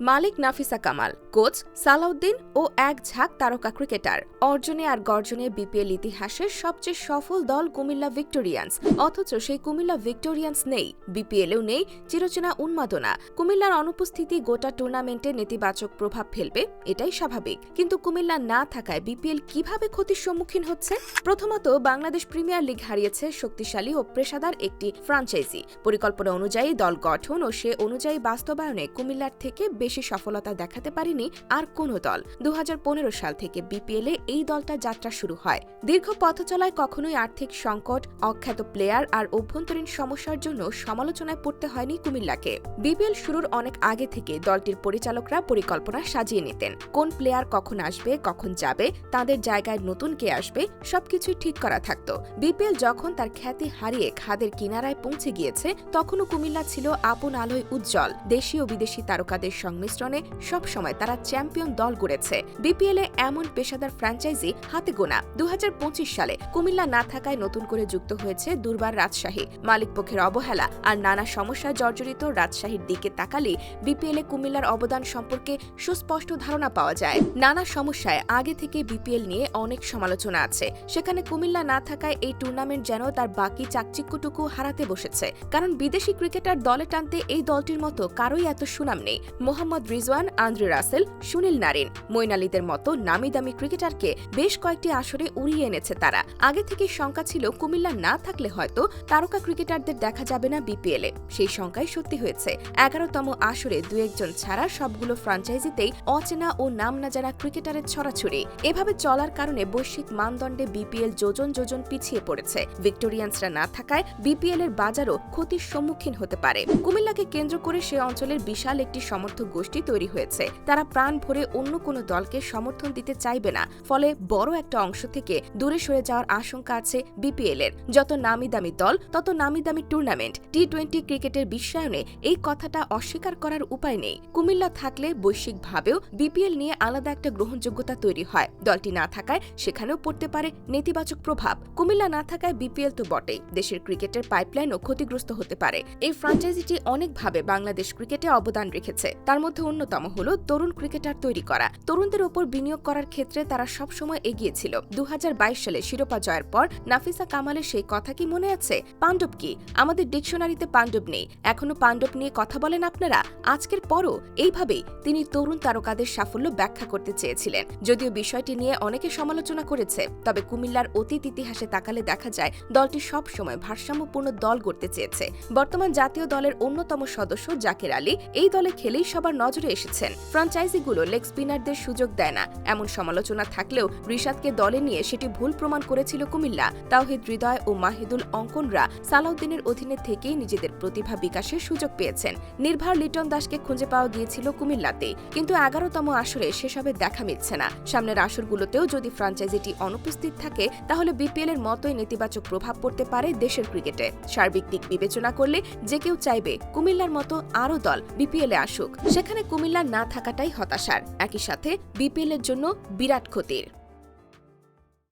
মালিক Nafisa Kamal, coach Salauddin ও এক ঝাঁক তারকা ক্রিকেটার। অর্জনে আর গর্জনে বিপিএল ইতিহাসের সবচেয়ে সফল দল কুমিল্লা ভিক্টোরিয়ান্স। অথচ সেই কুমিল্লা ভিক্টোরিয়ান্স নেই, বিপিএলেও নেই চিরচেনা উন্মাদনা। কুমিল্লার অনুপস্থিতি গোটা টুর্নামেন্টে নেতিবাচক প্রভাব ফেলবে, এটাই স্বাভাবিক। কিন্তু কুমিল্লা না থাকায় বিপিএল কীভাবে ক্ষতির সম্মুখীন হচ্ছে? প্রথমত, বাংলাদেশ প্রিমিয়ার লিগ হারিয়েছে শক্তিশালী ও পেশাদার একটি ফ্রাঞ্চাইজি। পরিকল্পনা অনুযায়ী দল গঠন ও সে অনুযায়ী বাস্তবায়নে কুমিল্লার থেকে বেশি সফলতা দেখাতে পারেনি আর কোনো দল। দু হাজার পনেরো সাল থেকে বিপিএলে এই দলটা যাত্রা শুরু হয়। দীর্ঘ পথ চলায় কখনোই আর্থিক সংকট, অখ্যাত প্লেয়ার আর অভ্যন্তরীণ সমস্যার জন্য সমালোচনায় পড়তে হয়নি কুমিল্লাকে। বিপিএল শুরুর অনেক আগে থেকে দলটির পরিচালকরা পরিকল্পনা সাজিয়ে নিতেন। কোন প্লেয়ার কখন আসবে, কখন যাবে, তাদের জায়গায় নতুন কে আসবে, সবকিছুই ঠিক করা থাকতো। বিপিএল যখন তার খ্যাতি হারিয়ে খাদের কিনারায় পৌঁছে গিয়েছে, তখনও কুমিল্লা ছিল আপন আলোয় উজ্জ্বল। দেশি ও বিদেশি তারকাদের সংমিশ্রণে সবসময় তারা চ্যাম্পিয়ন দল গড়েছে। বিপিএল এ এমন পেশাদার ফ্র্যাঞ্চাইজি হাতে গোনা। দু সালে কুমিল্লা না থাকায় নতুন করে যুক্ত হয়েছে দুর্বার রাজশাহী। মালিকপক্ষের অবহেলা আর নানা সমস্যায় জর্জরিত রাজশাহীর দিকে তাকালে বিপিএল কুমিল্লার অবদান সম্পর্কে সুস্পষ্ট ধারণা পাওয়া যায়। নানা সমস্যায় আগে থেকে বিপিএল নিয়ে অনেক সমালোচনা আছে। সেখানে কুমিল্লা না থাকায় এই টুর্নামেন্ট যেন তার বাকি চাকচিক্যটুকু হারাতে বসেছে। কারণ বিদেশি ক্রিকেটার দলে টানতে এই দলটির মতো কারোই এত সুনাম নেই। Mohammad Rizwan, Andre Russell, Sunil Narine. Moeen মতো নামি দামি ক্রিকেটারকে বেশ কয়েকটি আসরে উড়িয়ে এনেছে তারা। আগে থেকে শঙ্কা ছিল, কুমিল্লা না থাকলে হয়তো তারকা ক্রিকেটারদের দেখা যাবে না বিপিএলে সেই শঙ্কাই সত্যি হয়েছে। এগারোতম আসরে দু একজন ছাড়া সবগুলো ফ্রাঞ্চাইজিতেই অচেনা ও নাম না জানা ক্রিকেটারের ছড়াছড়ি। এভাবে চলার কারণে বৈশ্বিক মানদণ্ডে বিপিএল যোজন যোজন পিছিয়ে পড়েছে। ভিক্টোরিয়ান্সরা না থাকায় বিপিএল এর বাজারও ক্ষতির সম্মুখীন হতে পারে। কুমিল্লাকে কেন্দ্র করে সে অঞ্চলের বিশাল একটি সমর্থক গোষ্ঠী তৈরি হয়েছে। তারা প্রাণ ভরে অন্য কোনো দলকে সমর্থন দিতে চাইবে না। ফলে বড় একটা অংশ থেকে দূরে সরে যাওয়ার আশঙ্কা আছে বিপিএল এর যত নামি দামি দল, তত নামি দামি টুর্নামেন্ট। টি টোয়েন্টি ক্রিকেটের বিশ্বায়নে এই কথাটা অস্বীকার করার উপায় নেই। কুমিল্লা থাকলে বৈশ্বিকভাবেও বিপিএল নিয়ে আলাদা একটা গ্রহণযোগ্যতা তৈরি হয়। দলটি না থাকায় সেখানেও পড়তে পারে নেতিবাচক প্রভাব। কুমিল্লা না থাকায় বিপিএল তো বটেই। দেশের ক্রিকেটের পাইপলাইনও ক্ষতিগ্রস্ত হতে পারে। এই ফ্রাঞ্চাইজিটি অনেকভাবে বাংলাদেশ ক্রিকেটে অবদান রেখেছে। তার মধ্যে অন্যতম হল তরুণ ক্রিকেটার তৈরি করা। তরুণদের ওপর বিনিয়োগ করার ক্ষেত্রে তারা সবসময় এগিয়ে ছিল। দু সালে শিরোপা জয়ের পর নাফিসা কামালের সেই কথা কি মনে আছে? পাণ্ডব কি? আমাদের ডিকশনারিতে পাণ্ডব নেই। এখনও পাণ্ডব নিয়ে কথা বলেন আপনারা? আজকের পরও এইভাবেই তিনি তরুণ তারকাদের সাফল্য ব্যাখ্যা করতে চেয়েছিলেন। যদিও বিষয়টি নিয়ে অনেকে সমালোচনা করেছে, তবে কুমিল্লার অতীত ইতিহাসে তাকালে দেখা যায় দলটি সব সময় ভারসাম্যপূর্ণ দল গড়তে চেয়েছে। বর্তমান জাতীয় দলের অন্যতম সদস্য জাকের আলী এই দলে খেলেই সবার নজরে এসেছেন। ফ্রাঞ্চাইজিগুলো লেগ স্পিনারদের সুযোগ দেয় না। এমন সমালোচনা থাকলেও রিশাদকে দলে নিয়ে সেটি ভুল প্রমাণ করেছিল কুমিল্লা। তাওহিদ হৃদয় ও মাহিদুল অঙ্কনরা সালাউদ্দিনের অধীনে থেকেই নিজেদের প্রতিভা বিকাশের সুযোগ পেয়েছেন। নির্ভার লিটন দাসকে খুঁজে পাওয়া গিয়েছিল কুমিল্লাতে। কিন্তু এগারোতম আসরে সেসবের দেখা মিলছে না। সামনের আসরগুলোতেও যদি ফ্রাঞ্চাইজিটি অনুপস্থিত থাকে, তাহলে বিপিএল এর মতোই নেতিবাচক প্রভাব পড়তে পারে দেশের ক্রিকেটে। সার্বিক দিক বিবেচনা করলে যে কেউ চাইবে কুমিল্লার মতো আরও দল বিপিএল এ আসুক সেখানে কুমিল্লা না থাকাটাই হতাশার। একই সাথে বিপিএল এর জন্য বিরাট ক্ষতির।